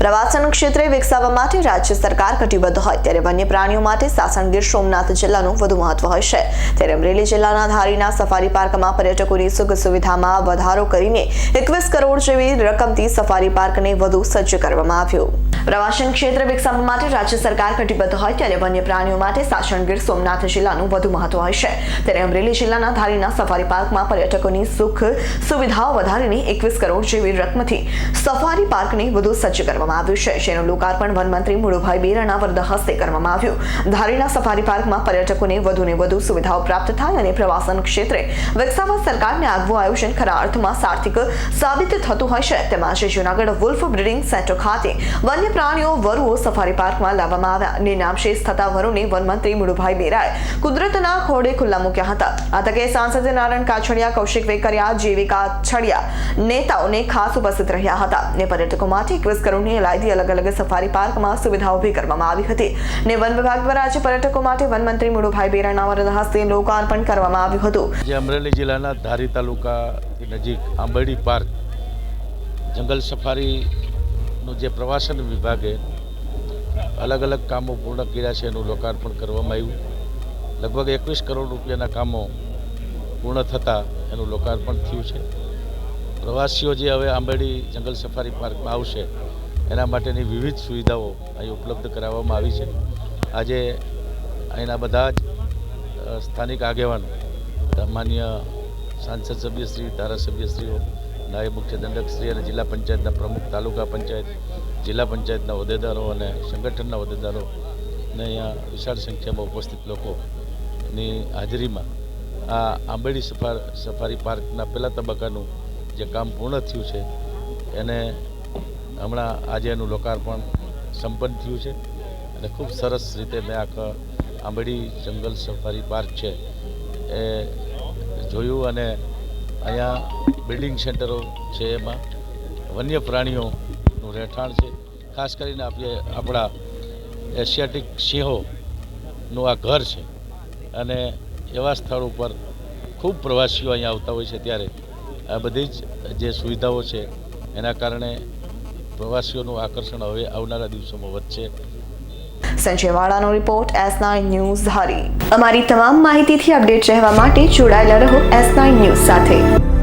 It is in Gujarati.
પ્રવાસન ક્ષેત્રે વિકસાવવા માટે રાજ્ય સરકાર કટિબદ્ધ હોય ત્યારે વન્ય પ્રાણીઓ માટે સાસણ ગીર સોમનાથ જિલ્લાનું વધુ મહત્વ હોય છે. ત્યારે અમરેલી જિલ્લાના ધારીના સફારી પાર્કમાં પર્યટકોની સુખ સુવિધામાં વધારો કરીને એકવીસ કરોડ જેવી રકમથી સફારી પાર્કને વધુ સજ્જ કરવામાં આવ્યું. પ્રવાસન ક્ષેત્ર વિકસાવવા માટે રાજ્ય સરકાર કટિબદ્ધ હોય ત્યારે વન્ય પ્રાણીઓ માટે સાસણ ગીર સોમનાથ જિલ્લાનું વધુ મહત્વ હશે ત્યારે અમરેલી જિલ્લાના ધારીના સફારી પાર્કમાં પર્યટકોની સુખ સુવિધાઓ વધારીને એકવીસ કરોડ જેવી રકમથી સફારી પાર્કને વધુ સજ્જ કરવામાં આવ્યું છે. જેનું લોકાર્પણ વનમંત્રી મુળુભાઈ બેરાના વરદ હસ્તે કરવામાં આવ્યું. ધારીના સફારી પાર્કમાં પર્યટકોને વધુને વધુ સુવિધાઓ પ્રાપ્ત થાય અને પ્રવાસન ક્ષેત્રે વિકસાવવા સરકારને આગવું આયોજન ખરા અર્થમાં સાર્થિક સાબિત થતું હોય છે. તેમાં Junagadh Junagadh wolf breeding centre ખાતે વન્ય પ્રાણીઓ વરુઓ સફારી પાર્કમાં લાવવામાં આવ્યા અને નામશેષ થતા વરુને વનમંત્રી મુળુભાઈ બેરાએ કુદરતના ખોડે ખુલ્લા મૂક્યા હતા. આ તકે સાંસદ નારાયણ કાછડિયા, કૌશિક વેકરિયા જેવી કાછડિયા નેતાઓને ખાસ ઉપસ્થિત રહ્યા હતા ને પર્યટકો માટે એકવીસ કરોડની લાયદી અલગ અલગ સફારી પાર્કમાં સુવિધા ઊભી કરવામાં આવી હતી ને વન વિભાગ દ્વારા આજે પર્યટકો માટે વનમંત્રી મુળુભાઈ બેરાના વરદ હસ્તે લોકાર્પણ કરવામાં આવ્યું હતું. અમરેલી જિલ્લાના ધારી તાલુકા નજીક આંબરડી પાર્ક જંગલ સફારીનું જે પ્રવાસન વિભાગે અલગ અલગ કામો પૂર્ણ કર્યા છે એનું લોકાર્પણ કરવામાં આવ્યું. લગભગ એકવીસ કરોડ રૂપિયાના કામો પૂર્ણ થતાં એનું લોકાર્પણ થયું છે. પ્રવાસીઓ જે હવે આંબેડી જંગલ સફારી પાર્કમાં આવશે, એના માટેની વિવિધ સુવિધાઓ અહીં ઉપલબ્ધ કરાવવામાં આવી છે. આજે અહીંના બધા જ સ્થાનિક આગેવાન, માન્ય સાંસદ સભ્યશ્રી ધારાસભ્યશ્રીઓ નાયબ મુખ્ય દંડકશ્રી અને જિલ્લા પંચાયતના પ્રમુખ, તાલુકા પંચાયત, જિલ્લા પંચાયતના હોદ્દેદારો અને સંગઠનના હોદ્દેદારો ને અહીંયા વિશાળ સંખ્યામાં ઉપસ્થિત લોકોની હાજરીમાં આ આંબેડી સફાર, સફારી પાર્કના પહેલા તબક્કાનું જે કામ પૂર્ણ થયું છે, એને હમણાં આજે એનું લોકાર્પણ સંપન્ન થયું છે અને ખૂબ સરસ રીતે મેં આખા આંબેડી જંગલ સફારી પાર્ક છે એ જોયું અને અહીંયા બિલ્ડિંગ સેન્ટરો છે એમાં. વન્ય પ્રાણીઓનું રહેઠાણ છે. ખાસ કરીને આપણે આપણા એશિયાટિક સિંહોનું આ ઘર છે. અને એવા સ્થળ ઉપર ખૂબ પ્રવાસીઓ અહીંયા આવતા હોય છે ત્યારે. આ બધી જ જે સુવિધાઓ છે એના કારણે પ્રવાસીઓનું આકર્ષણ હવે આવનારા દિવસોમાં વધશે. Sanjay વાળાનો report S nine news Dhari. અમારી તમામ માહિતીથી અપડેટ રહેવા માટે જોડાયેલા રહો એસ નાઇન ન્યૂઝ સાથે.